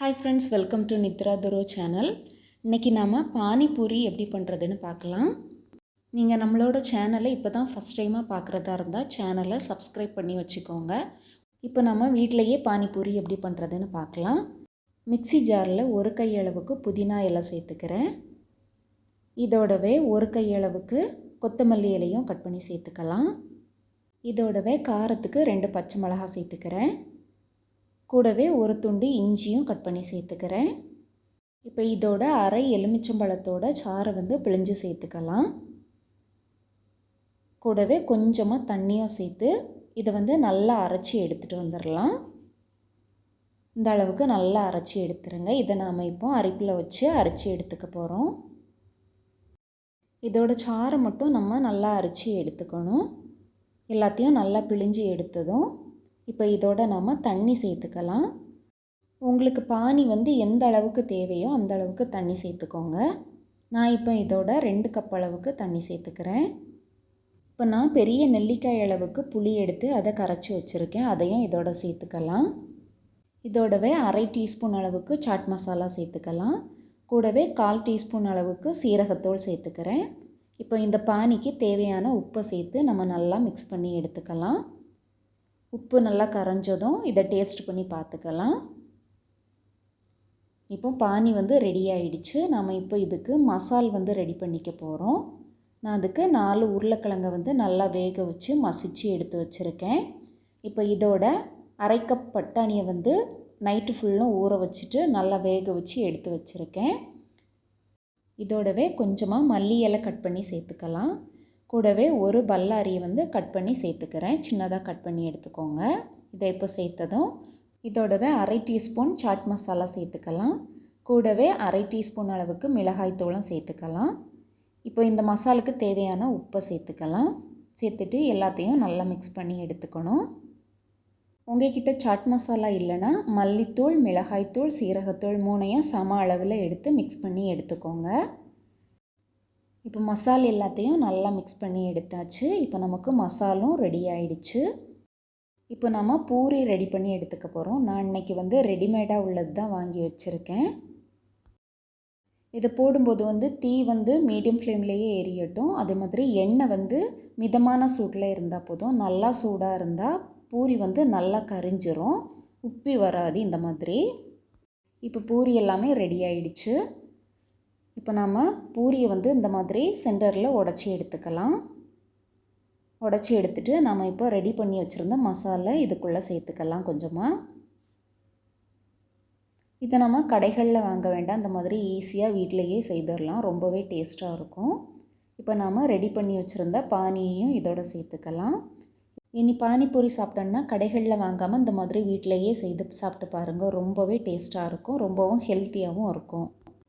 Hi friends welcome to Nithra துரோ channel இன்றைக்கி நாம் பானிபூரி எப்படி பண்ணுறதுன்னு பார்க்கலாம். நீங்கள் நம்மளோட சேனலை இப்போ தான் ஃபஸ்ட் டைமாக பார்க்குறதா இருந்தால் சேனலை சப்ஸ்கிரைப் பண்ணி வச்சுக்கோங்க. இப்போ நம்ம வீட்டிலையே பானிபூரி எப்படி பண்ணுறதுன்னு பார்க்கலாம். மிக்ஸி ஜாரில் ஒரு கையளவுக்கு புதினா இலை சேர்த்துக்கிறேன். இதோடவே ஒரு கையளவுக்கு கொத்தமல்லி இலையும் கட் பண்ணி சேர்த்துக்கலாம். இதோடவே காரத்துக்கு ரெண்டு பச்சை மிளகா சேர்த்துக்கிறேன். கூடவே ஒரு துண்டு இஞ்சியும் கட் பண்ணி சேர்த்துக்கிறேன். இப்போ இதோட அரை எலுமிச்சம்பழத்தோட சாறை வந்து பிழிஞ்சு சேர்த்துக்கலாம். கூடவே கொஞ்சமாக தண்ணியும் சேர்த்து இதை வந்து நல்லா அரைச்சி எடுத்துகிட்டு வந்துடலாம். இந்த அளவுக்கு நல்லா அரைச்சி எடுத்துருங்க. இதை நாம் இப்போ அரிப்பில் வச்சு அரைச்சி எடுத்துக்க போகிறோம் இதோட சாறை மட்டும் நம்ம நல்லா அரைச்சி எடுத்துக்கணும். எல்லாத்தையும் நல்லா பிழிஞ்சு எடுத்ததும் இப்போ இதோட நம்ம தண்ணி சேர்த்துக்கலாம். உங்களுக்கு பானி வந்து எந்த அளவுக்கு தேவையோ அந்த அளவுக்கு தண்ணி சேர்த்துக்கோங்க. நான் இப்போ இதோட ரெண்டு கப் அளவுக்கு தண்ணி சேர்த்துக்கிறேன். இப்போ நான் பெரிய நெல்லிக்காய் அளவுக்கு புளி எடுத்து அதை கரைச்சி வச்சுருக்கேன். அதையும் இதோட சேர்த்துக்கலாம். இதோடவே அரை டீஸ்பூன் அளவுக்கு சாட் மசாலா சேர்த்துக்கலாம். கூடவே கால் டீஸ்பூன் அளவுக்கு சீரகத்தூள் சேர்த்துக்கிறேன். இப்போ இந்த பானிக்கு தேவையான உப்பை சேர்த்து நம்ம நல்லா மிக்ஸ் பண்ணி எடுத்துக்கலாம். உப்பு நல்லா கரைஞ்சதும் இதை டேஸ்ட் பண்ணி பார்த்துக்கலாம். இப்போ பானி வந்து ரெடி ஆயிடுச்சு. நம்ம இப்போ இதுக்கு மசால் வந்து ரெடி பண்ணிக்க போகிறோம் நான் அதுக்கு நாலு உருளைக்கிழங்கை வந்து நல்லா வேக வச்சு மசித்து எடுத்து வச்சுருக்கேன். இப்போ இதோட அரைக்கப் பட்டாணியை வந்து நைட்டு ஃபுல்லும் ஊற வச்சுட்டு நல்லா வேக வச்சு எடுத்து வச்சுருக்கேன். இதோடவே கொஞ்சமாக மல்லி இலை கட் பண்ணி சேர்த்துக்கலாம். கூடவே ஒரு பல்லாரியை வந்து கட் பண்ணி சேர்த்துக்கிறேன். சின்னதாக கட் பண்ணி எடுத்துக்கோங்க. இதை இப்போ சேர்த்ததும் இதோடவே அரை டீஸ்பூன் சாட் மசாலா சேர்த்துக்கலாம். கூடவே அரை டீஸ்பூன் அளவுக்கு மிளகாய்த்தூளும் சேர்த்துக்கலாம். இப்போ இந்த மசாலுக்கு தேவையான உப்பை சேர்த்துக்கலாம். சேர்த்துட்டு எல்லாத்தையும் நல்லா மிக்ஸ் பண்ணி எடுத்துக்கணும். உங்ககிட்ட சாட் மசாலா இல்லைன்னா மல்லித்தூள் மிளகாய்த்தூள் சீரகத்தூள் மூணையும் சம அளவில் எடுத்து மிக்ஸ் பண்ணி எடுத்துக்கோங்க. இப்போ மசால் எல்லாத்தையும் நல்லா மிக்ஸ் பண்ணி எடுத்தாச்சு. இப்போ நமக்கு மசாலும் ரெடி ஆயிடுச்சு. இப்போ நம்ம பூரி ரெடி பண்ணி எடுத்துக்க போகிறோம் நான் இன்றைக்கி வந்து ரெடிமேடாக உள்ளது தான் வாங்கி வச்சுருக்கேன். இதை போடும்போது வந்து தீ வந்து மீடியம் ஃப்ளேம்லேயே எரியட்டும். அதே மாதிரி எண்ணெய் வந்து மிதமான சூட்டில் இருந்தால் போதும். நல்லா சூடாக இருந்தால் பூரி வந்து நல்லா கரிஞ்சிரும். உப்பி வராது இந்த மாதிரி. இப்போ பூரி எல்லாமே ரெடி ஆயிடுச்சு. இப்போ நாம் பூரியை வந்து இந்த மாதிரி சென்டரில் உடச்சி எடுத்துக்கலாம். உடச்சி எடுத்துகிட்டு நம்ம இப்போ ரெடி பண்ணி வச்சுருந்த மசாலா இதுக்குள்ளே சேர்த்துக்கலாம் கொஞ்சமாக இதை நம்ம கடைகளில் வாங்க வேண்டாம். இந்த மாதிரி ஈஸியாக வீட்டிலையே செய்திடலாம். ரொம்பவே டேஸ்ட்டாக இருக்கும். இப்போ நாம் ரெடி பண்ணி வச்சுருந்த பானியையும் இதோட சேர்த்துக்கலாம். இனி பானிபூரி சாப்பிட்டோன்னா கடைகளில் வாங்காமல் இந்த மாதிரி வீட்டிலையே செய்து சாப்பிட்டு பாருங்கள் ரொம்பவே டேஸ்ட்டாக இருக்கும். ரொம்பவும் ஹெல்த்தியாகவும் இருக்கும்.